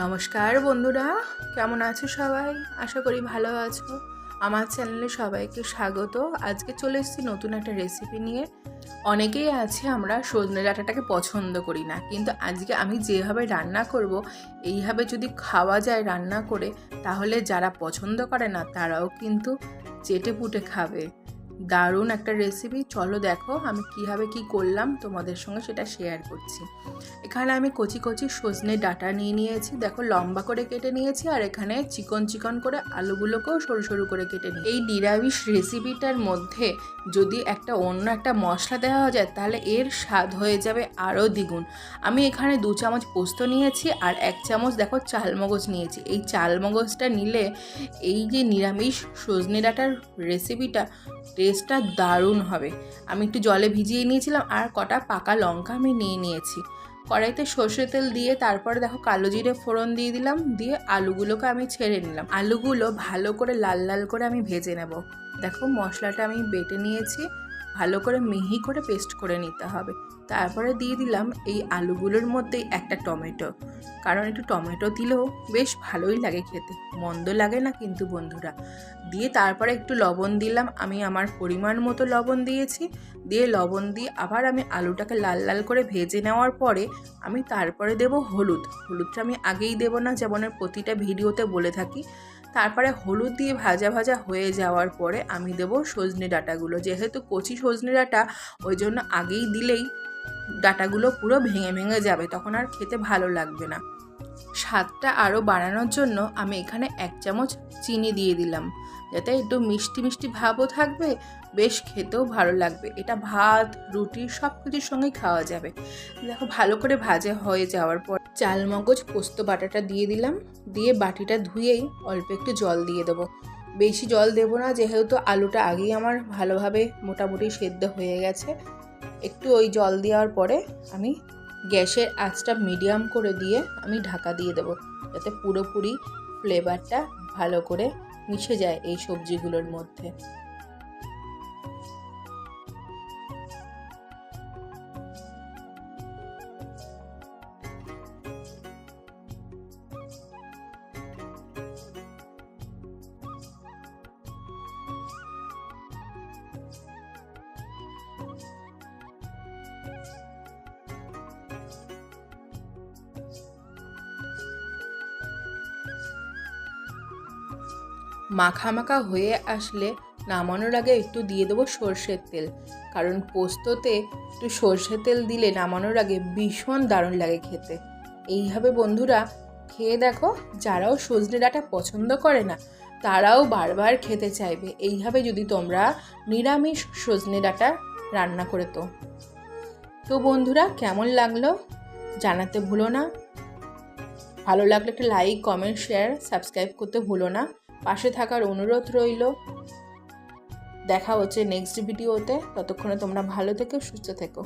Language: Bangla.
নমস্কার বন্ধুরা, কেমন আছো সবাই? আশা করি ভালো আছো। আমার চ্যানেলে সবাইকে স্বাগত। আজকে চলে এসেছি নতুন একটা রেসিপি নিয়ে। অনেকেই আছে আমরা সজনে ডাঁটাটাকে পছন্দ করি না, কিন্তু আজকে আমি যেভাবে রান্না করব, এইভাবে যদি খাওয়া যায় রান্না করে, তাহলে যারা পছন্দ করে না, তারাও কিন্তু চেটে পুটে খাবে। দারুণ একটা রেসিপি চলো দেখো আমি কীভাবে কি করলাম, তোমাদের সঙ্গে সেটা শেয়ার করছি। এখানে আমি কচি কচি সজনে ডাটা নিয়ে নিয়েছি। দেখো লম্বা করে কেটে নিয়েছি আর এখানে চিকন চিকন করে আলুগুলোকেও সরু সরু করে কেটে নিই এই নিরামিষ রেসিপিটার মধ্যে যদি একটা অন্য একটা মশলা দেওয়া যায়, তাহলে এর স্বাদ হয়ে যাবে আরও দ্বিগুণ। আমি এখানে দু চামচ পোস্ত নিয়েছি আর এক চামচ দেখো চালমগজ নিয়েছি। এই চালমগজটা নিলে এই যে নিরামিষ সজনে ডাটার রেসিপিটা টেস্টটা দারুণ হবে। আমি একটু জলে ভিজিয়ে নিয়েছিলাম আর কটা পাকা লঙ্কা আমি নিয়ে নিয়েছি। কড়াইতে সর্ষে তেল দিয়ে তারপরে দেখো কালো জিরে ফোড়ন দিয়ে দিলাম, দিয়ে আলুগুলোকে আমি ছেড়ে নিলাম। আলুগুলো ভালো করে লাল লাল করে আমি ভেজে নেব। দেখো মশলাটা আমি বেটে নিয়েছি। ভালো করে মিহি করে পেস্ট করে নিতে হবে। তারপরে দিয়ে দিলাম এই আলুগুলোর মধ্যেই একটা টমেটো। কারণ একটু টমেটো দিলেও বেশ ভালোই লাগে খেতে। মন্দ লাগে না কিন্তু বন্ধুরা। দিয়ে তারপরে একটু লবণ দিলাম। আমি আমার পরিমাণ মতো লবণ দিয়েছি। দিয়ে লবণ দিয়ে আবার আমি আলুটাকে লাল লাল করে ভেজে নেওয়ার পরে আমি তারপরে দেব হলুদ। হলুদটা আমি আগেই দেবো না, যেমন প্রতিটা ভিডিওতে বলে থাকি। তারপরে হলুদ দিয়ে ভাজা ভাজা হয়ে যাওয়ার পরে আমি দেবো সজনে ডাটাগুলো। যেহেতু কচি সজনে ডাটা, ওই জন্য আগেই দিলেই ডাটাগুলো পুরো ভেঙে ভেঙে যাবে, তখন আর খেতে ভালো লাগবে না। স্বাদটা আরও বাড়ানোর জন্য আমি এখানে এক চামচ চিনি দিয়ে দিলাম। যাতে একটু মিষ্টি মিষ্টি ভাবও থাকবে, বেশ খেতেও ভালো লাগবে। এটা ভাত, রুটি সব কিছুর সঙ্গেই খাওয়া যাবে। দেখো ভালো করে ভাজা হয়ে যাওয়ার পর চালমগজ পোস্ত, বাটাটা দিয়ে দিলাম। দিয়ে বাটিটা ধুয়েই অল্প একটু জল দিয়ে দেবো। বেশি জল দেবো না, যেহেতু আলুটা আগেই আমার ভালোভাবে মোটামুটি সেদ্ধ হয়ে গেছে। একটু ওই জল দেওয়ার পরে আমি গ্যাসের আঁচটা মিডিয়াম করে দিয়ে আমি ঢাকা দিয়ে দেবো, যাতে পুরোপুরি ফ্লেভারটা ভালো করে মিশে যায় এই সবজিগুলোর মধ্যে। মাখা হয়ে আসলে নামানোর আগে একটু দিয়ে দেবো সর্ষের তেল। কারণ পোস্ততে একটু সর্ষের তেল দিলে নামানোর আগে ভীষণ দারুণ লাগে খেতে। এইভাবে বন্ধুরা খেয়ে দেখো, যারাও সজনে ডাঁটা পছন্দ করে না, তারাও বারবার খেতে চাইবে। এইভাবে যদি তোমরা নিরামিষ সজনে ডাঁটা রান্না করে তো। তো বন্ধুরা, কেমন লাগল জানাতে ভুলো না। ভালো লাগলে একটা লাইক কমেন্ট শেয়ার সাবস্ক্রাইব করতে ভুলো না। পাশে থাকার অনুরোধ রইল। দেখা হচ্ছে নেক্সট ভিডিওতে ততক্ষণে তোমরা ভালো থেকো সুস্থ থেকো।